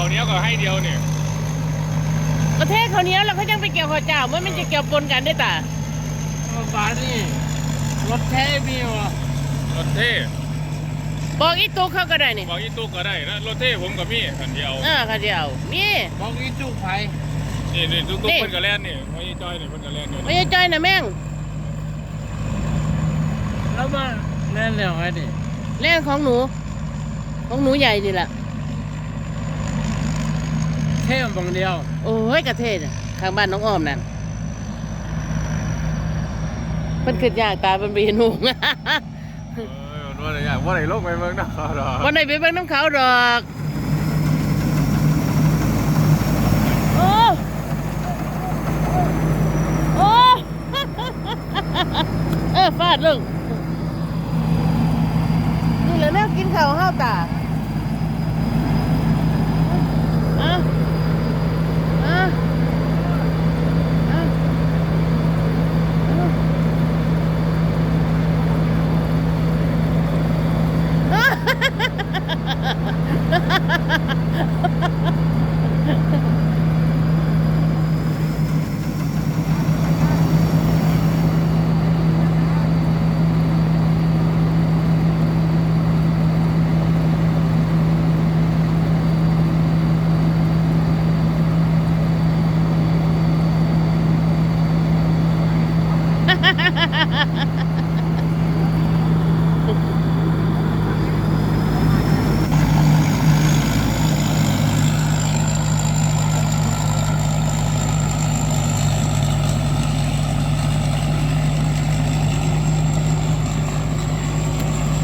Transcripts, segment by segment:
เขาเนี้ยก็ให้เดียวเนี่ยประเทศเขาเนี้ยเราก็ยังไปเกี่ยวข้าวเจ้ามันมันจะเกี่ยวปนกันได้ตาบ้าทนี่รถแท้มีวะรถเท่บอกอีตู้เขาก็ได้นี่บอกอีตุกก็ได้นะรถเท่ผมกับมี่คันเดียวเออค่ะเดียวมีบอกอีจุกไผนี่นี่ตุกตุกเพิ่นกระแล่นนี่ไม่จ้อยนี่เพิ่นกระแลนอยู่ไม่นี่ใช่จ้อยนะแม่งแล้วมาแน่นแล้วไงดิแล่นของหนู ของหนูใหญ่นี่แหละ เท่บางเดียว โอ้ยกระเทศน่ะข้างบ้านน้องอ้อมนั่นเพิ่นขึ้นยากตาเป็นบีหนูเออว่าอะไรอย่างว่าอะไรโลกไปเมืองนอกหรอวันไหนไปเบิ่งน้ำเขาดอกโอ้โอ้เออฟาดลงนี่แหละแนวกินข้าวห้าวตาอะอะอะอะ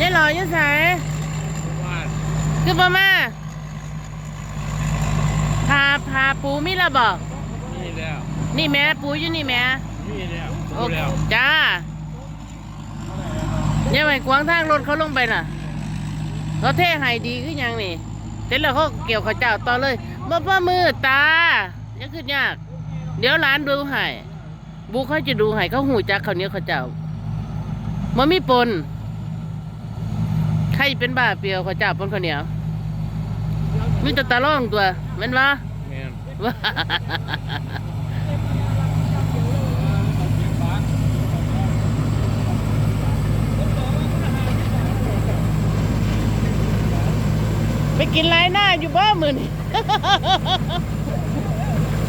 ยายหล่ออยังไง ว่า คือบ่มาพาพาปูมิละบอกนี่แล้วนี่แม่ปูอยู่นี่แม่นี่แล้วโอรู้เคแล้วจ้ายังไงกวางทางรถเขาลงไปน่ะเขาเท่ให้ดีขึ้นยังนี่เสร็จแล้วเขาเกี่ยวข้าวเจ้าต่อเลยบ่พ่อมือตายังขึ้นยาก เดี๋ยวร้านดูให้บุกเขาจะดูให้เขาหูจักเขาวเหนี้ยวเขาวเจ้ามันมีปนใครเป็นบ้าเปรียวเขาวเจ้าปนข้าวเหนียว มีแต่ตาล่องตัวแมันวะแม่นว่าไปกินไรหน้าอยู่บ้ามือนี่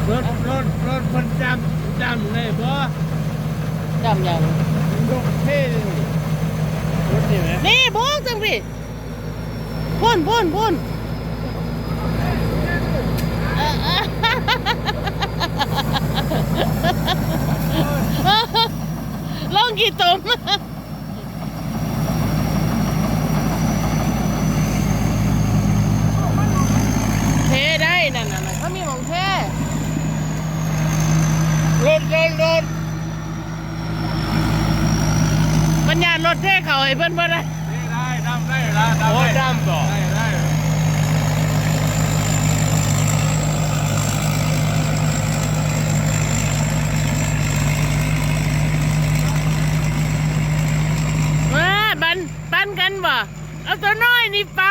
รถรถรถคนจำจำเลยบ่จำยังรถเท่เลยรถนี่ไหมนี่บุกจังพี่พุ่นพุ่นพุ่นเออเออ ลองกี่ตุ่มเทได้นั่นน่ะน่ะเขามีหมองเทรถรถรถปัญญารถเทเขาให้เพิ่นบ่ได้นี่ได้ดำได้ละดำโอ้ได้ดำบ่ได้ได้ ว่าบันปันกัน บ่เอาตัวน้อยนี่ไป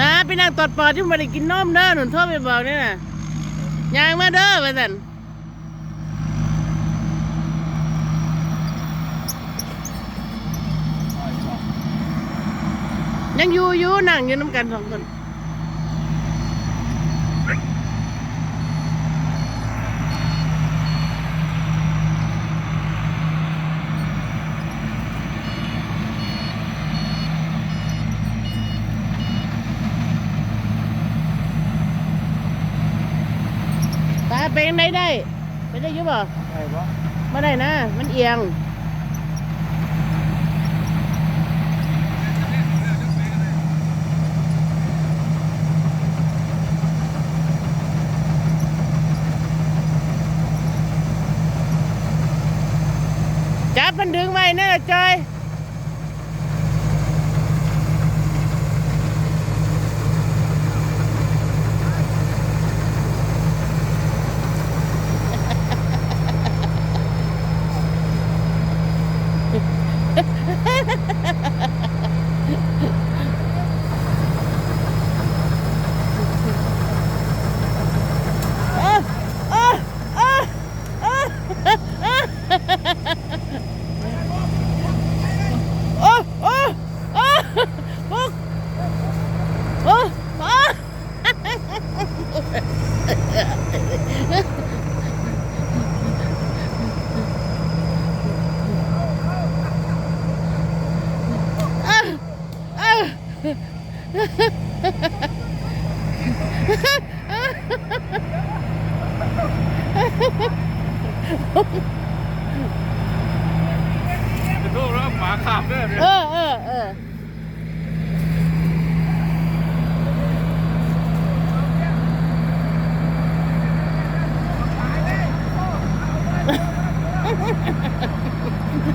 นะพี่นางตอดปอดที่มาได้กินนมเด้อหนุนโทษไปบอกเนี่ยนะยางมาเด้อไปสัน ยังอยู่อยู่นั่งอยู่น้ำกันสองคนตาเป็นได้ได้ไปได้อยุบ่ใช่บ่ไม่ได้นะ มันเอียง จั บมันดึงไว้นะจอย จะโทษแล้วหมาขาบเด้อเนี่ย เออเออเออ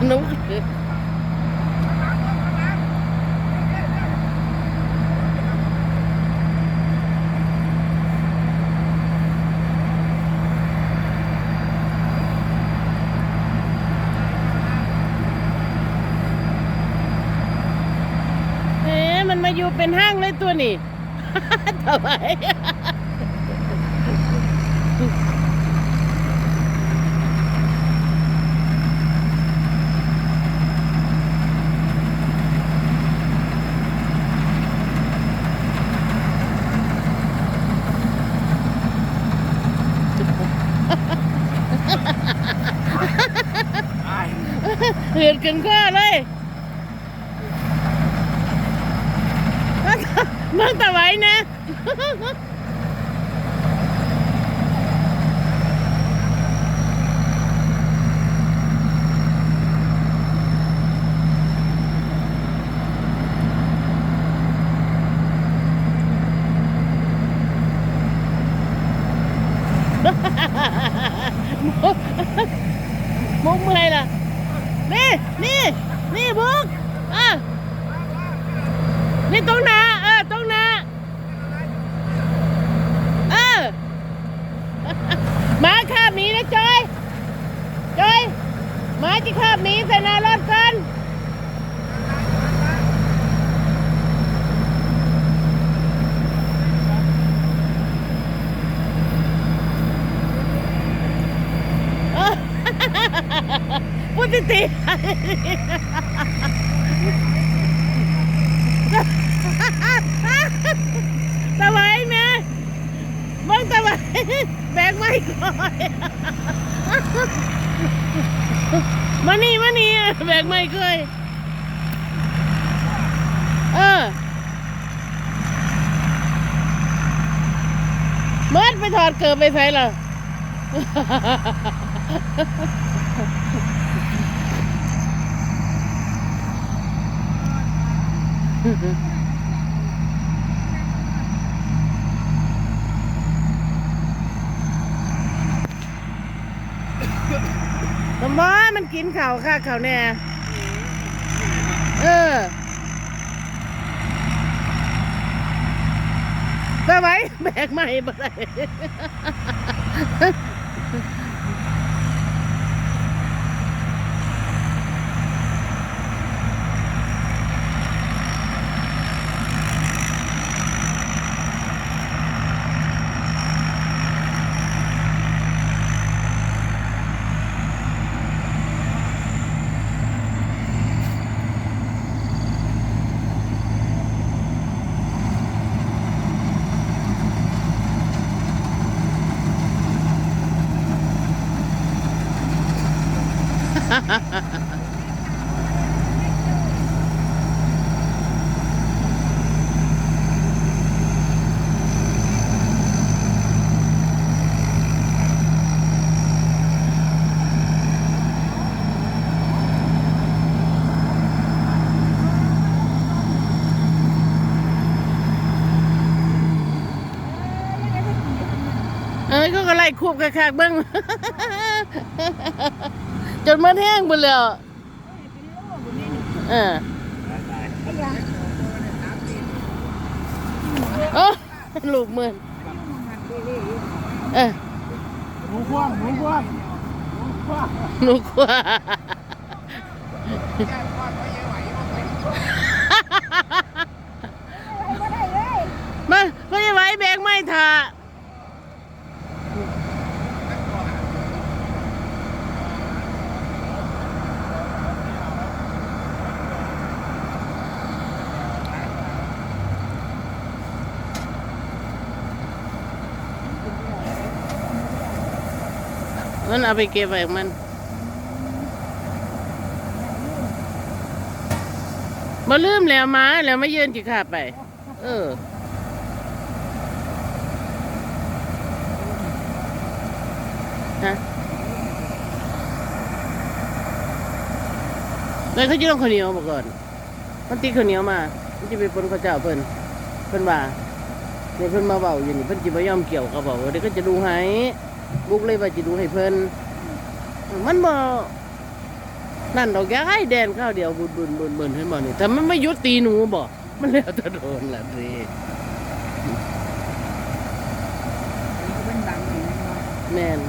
นุ๊ก เอ๊ะมันมาอยู่เป็นห้างเลยตัว นี่ทำไมเหือดกันข้อเลย มึงตะไว้นะมุกเมื่อยล่ะ นี่ นี่ นี่บุกอะนี่ตรงหนาเออตรงหนาเออ หมาคาบหมีนะจอย จอยหมาที่คาบหมีใส่หนารถกันเออ พูด ติติตะไว้แม่เบิ่งตะไว้แบกไม่ก่อยมานี่มานี่แบกไม่เคยเออเมื่อไปถอดเกิดไปใส่เหรอ สมอมันกินเข่าค่ะเข่าแน่ เออสไว้แบกใหม่บ่ได้ เอ้ยก็กไล่คูบกระคากเบิ้ง จนมันแห้งไปแล้วเออโอ้ลูกมือนเออหนูคว้างหนูคว้างหนูคว้าง ลูกว่ามาไม่ไหวแบกไม่ถ่า มันเอาไปเก็บไว้ของมันมาลืมแล้วมาแล้วไม่ยืนจิขาไป เออฮะเลยเขาจะต้องข้าวเหนียวมาก่อน มันตีข้าวเหนียวมา มันจะไปปนข้าวเจ้าเพิ่นเพิ่นว่าเนี่ยเพิ่นมาเบาอยู่นี่เพิ่นจิบ่ยอมเกี่ยวเขาบอกว่าเดี๋ยวก็จะดูให้ บุกเลยว่าจะดูให้เพิ่นมันบ่นั่นดอกยายแดนข้าวเดียวบุญบุญบุญบุญเห็นบ่นี่แต่มันไม่ยุดตีหนูบ่มันแล้วจะโดนละสิเป็นดังอย่างนี้เนาะแม่น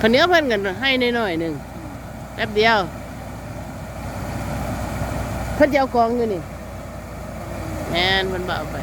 ข้าวเหนียวเพิ่นกันให้น้อยๆหนึ่งแป๊บเดียวเพิ่นจะเอากองอยู่นี่แม่นเพิ่นบ่เอาไป